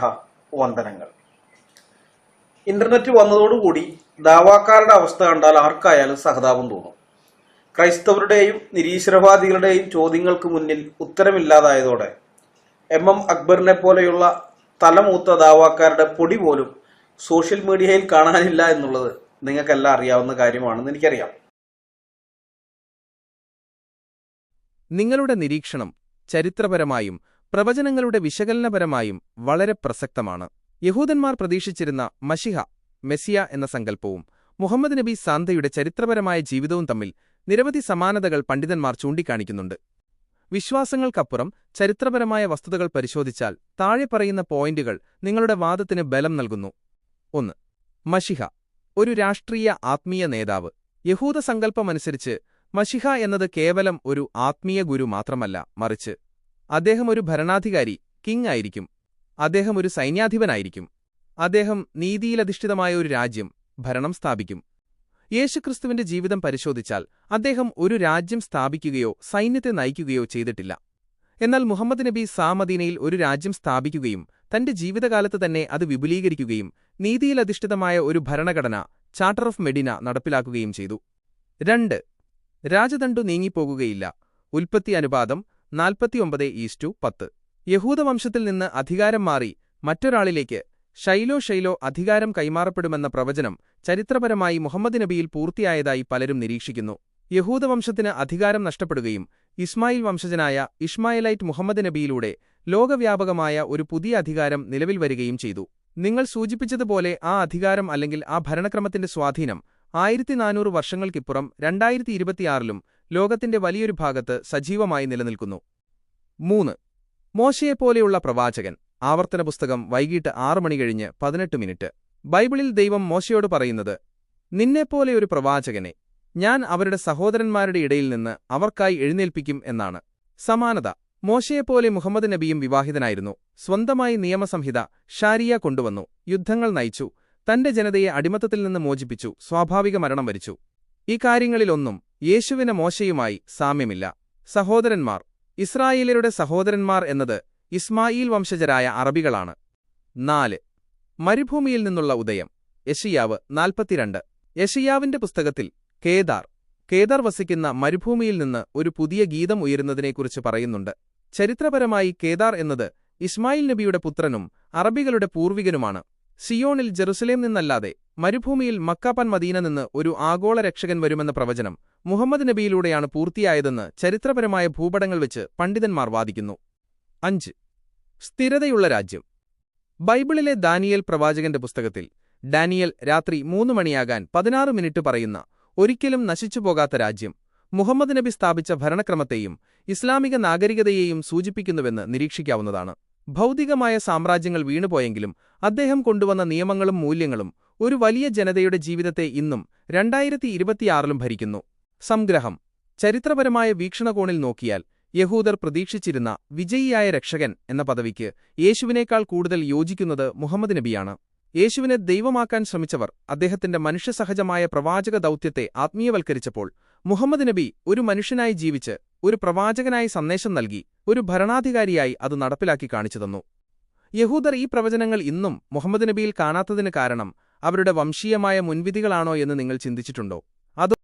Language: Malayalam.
സ്നേഹ വന്ദനങ്ങൾ. ഇന്റർനെറ്റ് വന്നതോടുകൂടി ദാവാക്കാരുടെ അവസ്ഥ കണ്ടാൽ ആർക്കായാലും സഹതാപം തോന്നും. ക്രൈസ്തവരുടെയും നിരീശ്വരവാദികളുടെയും ചോദ്യങ്ങൾക്ക് മുന്നിൽ ഉത്തരമില്ലാതായതോടെ എം എം അക്ബറിനെ പോലെയുള്ള തലമൂത്ത ദാവാക്കാരുടെ പൊടി പോലും സോഷ്യൽ മീഡിയയിൽ കാണാനില്ല എന്നുള്ളത് നിങ്ങൾക്കെല്ലാം അറിയാവുന്ന കാര്യമാണെന്ന് എനിക്കറിയാം. നിങ്ങളുടെ നിരീക്ഷണം ചരിത്രപരമായും പ്രവചനങ്ങളുടെ വിശകലനപരമായും വളരെ പ്രസക്തമാണ്. യഹൂദന്മാർ പ്രതീക്ഷിച്ചിരുന്ന മഷിഹ മെസ്സിയ എന്ന സങ്കല്പവും മുഹമ്മദ് നബി സാന്തയുടെ ചരിത്രപരമായ ജീവിതവും തമ്മിൽ നിരവധി സമാനതകൾ പണ്ഡിതന്മാർ ചൂണ്ടിക്കാണിക്കുന്നുണ്ട്. വിശ്വാസങ്ങൾക്കപ്പുറം ചരിത്രപരമായ വസ്തുതകൾ പരിശോധിച്ചാൽ താഴെ പറയുന്ന പോയിന്റുകൾ നിങ്ങളുടെ വാദത്തിന് ബലം നൽകുന്നു. ഒന്ന് മഷിഹ ഒരു രാഷ്ട്രീയ ആത്മീയ നേതാവ്. യഹൂദ സങ്കല്പമനുസരിച്ച് മഷിഹ എന്നത് കേവലം ഒരു ആത്മീയ ഗുരു മാത്രമല്ല മറിച്ച് അദ്ദേഹം ഒരു ഭരണാധികാരി കിങ് ആയിരിക്കും. അദ്ദേഹം ഒരു സൈന്യാധിപനായിരിക്കും. അദ്ദേഹം നീതിയിലധിഷ്ഠിതമായ ഒരു രാജ്യം ഭരണം സ്ഥാപിക്കും. യേശുക്രിസ്തുവിന്റെ ജീവിതം പരിശോധിച്ചാൽ അദ്ദേഹം ഒരു രാജ്യം സ്ഥാപിക്കുകയോ സൈന്യത്തെ നയിക്കുകയോ ചെയ്തിട്ടില്ല. എന്നാൽ മുഹമ്മദ് നബി സാമദീനയിൽ ഒരു രാജ്യം സ്ഥാപിക്കുകയും തന്റെ ജീവിതകാലത്ത് തന്നെ അത് വിപുലീകരിക്കുകയും നീതിയിലധിഷ്ഠിതമായ ഒരു ഭരണഘടന ചാർട്ടർ ഓഫ് മെഡിന നടപ്പിലാക്കുകയും ചെയ്തു. രണ്ട്. രാജദണ്ഡു നീങ്ങിപ്പോകുകയില്ല. ഉൽപ്പത്തി അനുപാതം നാൽപ്പത്തിയൊമ്പത് ഈസ്റ്റു പത്ത്. യഹൂദവംശത്തിൽ നിന്ന് അധികാരം മാറി മറ്റൊരാളിലേക്ക് ഷൈലോ ഷൈലോ അധികാരം കൈമാറപ്പെടുമെന്ന പ്രവചനം ചരിത്രപരമായി മുഹമ്മദ് നബിയിൽ പൂർത്തിയായതായി പലരും നിരീക്ഷിക്കുന്നു. യഹൂദവംശത്തിന് അധികാരം നഷ്ടപ്പെടുകയും ഇസ്മായിൽ വംശജനായ ഇസ്മായിലൈറ്റ് മുഹമ്മദ് നബിയിലൂടെ ലോകവ്യാപകമായ ഒരു പുതിയ അധികാരം നിലവിൽ വരികയും ചെയ്തു. നിങ്ങൾ സൂചിപ്പിച്ചതുപോലെ ആ അധികാരം അല്ലെങ്കിൽ ആ ഭരണക്രമത്തിന്റെ സ്വാധീനം ആയിരത്തി നാനൂറ് വർഷങ്ങൾക്കിപ്പുറം രണ്ടായിരത്തി ഇരുപത്തിയാറിലും ലോകത്തിന്റെ വലിയൊരു ഭാഗത്ത് സജീവമായി നിലനിൽക്കുന്നു. മൂന്ന്. മോശയെപ്പോലെയുള്ള പ്രവാചകൻ. ആവർത്തന പുസ്തകം വൈകിട്ട് ആറു മണി കഴിഞ്ഞ് പതിനെട്ട് മിനിറ്റ്. ബൈബിളിൽ ദൈവം മോശയോട് പറയുന്നത് നിന്നെപ്പോലെ ഒരു പ്രവാചകനെ ഞാൻ അവരുടെ സഹോദരന്മാരുടെ ഇടയിൽ നിന്ന് അവർക്കായി എഴുന്നേൽപ്പിക്കും എന്നാണ്. സമാനത. മോശയെപ്പോലെ മുഹമ്മദ് നബിയും വിവാഹിതനായിരുന്നു. സ്വന്തമായി നിയമസംഹിത ഷാരിയ കൊണ്ടുവന്നു. യുദ്ധങ്ങൾ നയിച്ചു. തന്റെ ജനതയെ അടിമത്തത്തിൽ നിന്ന് മോചിപ്പിച്ചു. സ്വാഭാവിക മരണം വരിച്ചു. ഈ കാര്യങ്ങളിലൊന്നും യേശുവിന് മോശയുമായി സാമ്യമില്ല. സഹോദരന്മാർ. ഇസ്രായേലരുടെ സഹോദരന്മാർ എന്നത് ഇസ്മായിൽ വംശജരായ അറബികളാണ്. നാല്. മരുഭൂമിയിൽ നിന്നുള്ള ഉദയം. യഷിയാവ് നാൽപ്പത്തിരണ്ട്. യഷിയാവിന്റെ പുസ്തകത്തിൽ കേദാർ. കേദാർ വസിക്കുന്ന മരുഭൂമിയിൽ നിന്ന് ഒരു പുതിയ ഗീതം ഉയരുന്നതിനെക്കുറിച്ച് പറയുന്നുണ്ട്. ചരിത്രപരമായി കേദാർ എന്നത് ഇസ്മായിൽ നബിയുടെ പുത്രനും അറബികളുടെ പൂർവികനുമാണ്. സിയോണിൽ ജെറുസലേം നിന്നല്ലാതെ മരുഭൂമിയിൽ മക്കാപ്പൻ മദീന നിന്ന് ഒരു ആഗോള രക്ഷകൻ വരുമെന്ന പ്രവചനം മുഹമ്മദ് നബിയിലൂടെയാണ് പൂർത്തിയായതെന്ന് ചരിത്രപരമായ ഭൂപടങ്ങൾ വെച്ച് പണ്ഡിതന്മാർ വാദിക്കുന്നു. അഞ്ച്. സ്ഥിരതയുള്ള രാജ്യം. ബൈബിളിലെ ദാനിയൽ പ്രവാചകന്റെ പുസ്തകത്തിൽ ഡാനിയൽ രാത്രി മൂന്ന് മണിയാകാൻ പതിനാറ് മിനിറ്റ് പറയുന്ന ഒരിക്കലും നശിച്ചുപോകാത്ത രാജ്യം മുഹമ്മദ് നബി സ്ഥാപിച്ച ഭരണക്രമത്തെയും ഇസ്ലാമിക നാഗരികതയെയും സൂചിപ്പിക്കുന്നുവെന്ന് നിരീക്ഷിക്കാവുന്നതാണ്. ഭൗതികമായ സാമ്രാജ്യങ്ങൾ വീണുപോയെങ്കിലും അദ്ദേഹം കൊണ്ടുവന്ന നിയമങ്ങളും മൂല്യങ്ങളും ഒരു വലിയ ജനതയുടെ ജീവിതത്തെ ഇന്നും രണ്ടായിരത്തി ഇരുപത്തിയാറിലും ഭരിക്കുന്നു. സംഗ്രഹം. ചരിത്രപരമായ വീക്ഷണകോണിൽ നോക്കിയാൽ യഹൂദർ പ്രതീക്ഷിച്ചിരുന്ന വിജയിയായ രക്ഷകൻ എന്ന പദവിക്ക് യേശുവിനേക്കാൾ കൂടുതൽ യോജിക്കുന്നത് മുഹമ്മദ് നബിയാണ്. യേശുവിനെ ദൈവമാക്കാൻ ശ്രമിച്ചവർ അദ്ദേഹത്തിന്റെ മനുഷ്യസഹജമായ പ്രവാചക ദൗത്യത്തെ ആത്മീയവൽക്കരിച്ചപ്പോൾ മുഹമ്മദ് നബി ഒരു മനുഷ്യനായി ജീവിച്ച് ഒരു പ്രവാചകനായി സന്ദേശം നൽകി ഒരു ഭരണാധികാരിയായി അത് നടപ്പിലാക്കി കാണിച്ചു തന്നു. യഹൂദർ ഈ പ്രവചനങ്ങൾ ഇന്നും മുഹമ്മദ് നബിയിൽ കാണാത്തതിന് കാരണം അവരുടെ വംശീയമായ മുൻവിധികളാണോ എന്ന് നിങ്ങൾ ചിന്തിച്ചിട്ടുണ്ടോ? അതോ